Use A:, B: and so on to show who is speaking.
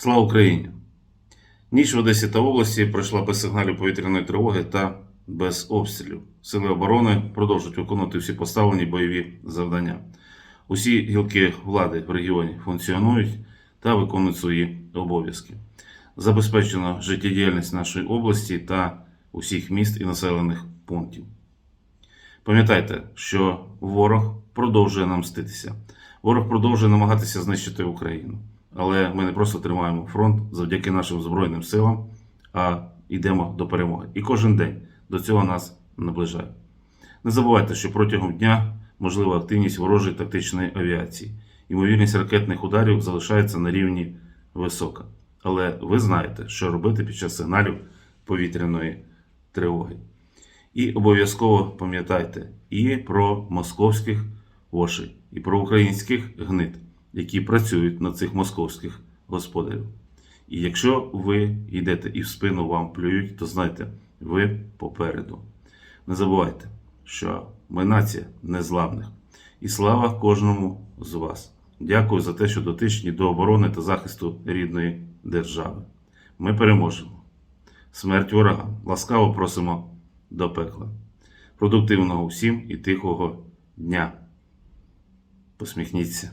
A: Слава Україні! Ніч в Одесі та області пройшла без сигналів повітряної тривоги та без обстрілів. Сили оборони продовжують виконувати всі поставлені бойові завдання. Усі гілки влади в регіоні функціонують та виконують свої обов'язки. Забезпечено життєдіяльність нашої області та усіх міст і населених пунктів. Пам'ятайте, що ворог продовжує нам мститися. Ворог продовжує намагатися знищити Україну. Але ми не просто тримаємо фронт завдяки нашим Збройним силам, а йдемо до перемоги. І кожен день до цього нас наближає. Не забувайте, що протягом дня можлива активність ворожої тактичної авіації. Ймовірність ракетних ударів залишається на рівні висока. Але ви знаєте, що робити під час сигналів повітряної тривоги. І обов'язково пам'ятайте і про московських вошей, і про українських гнид, які працюють на цих московських господарів. І якщо ви йдете і в спину вам плюють, то знайте, ви попереду. Не забувайте, що ми нація незламних. І слава кожному з вас. Дякую за те, що дотичні до оборони та захисту рідної держави. Ми переможемо. Смерть ворогам. Ласкаво просимо до пекла. Продуктивного всім і тихого дня. Посміхніться.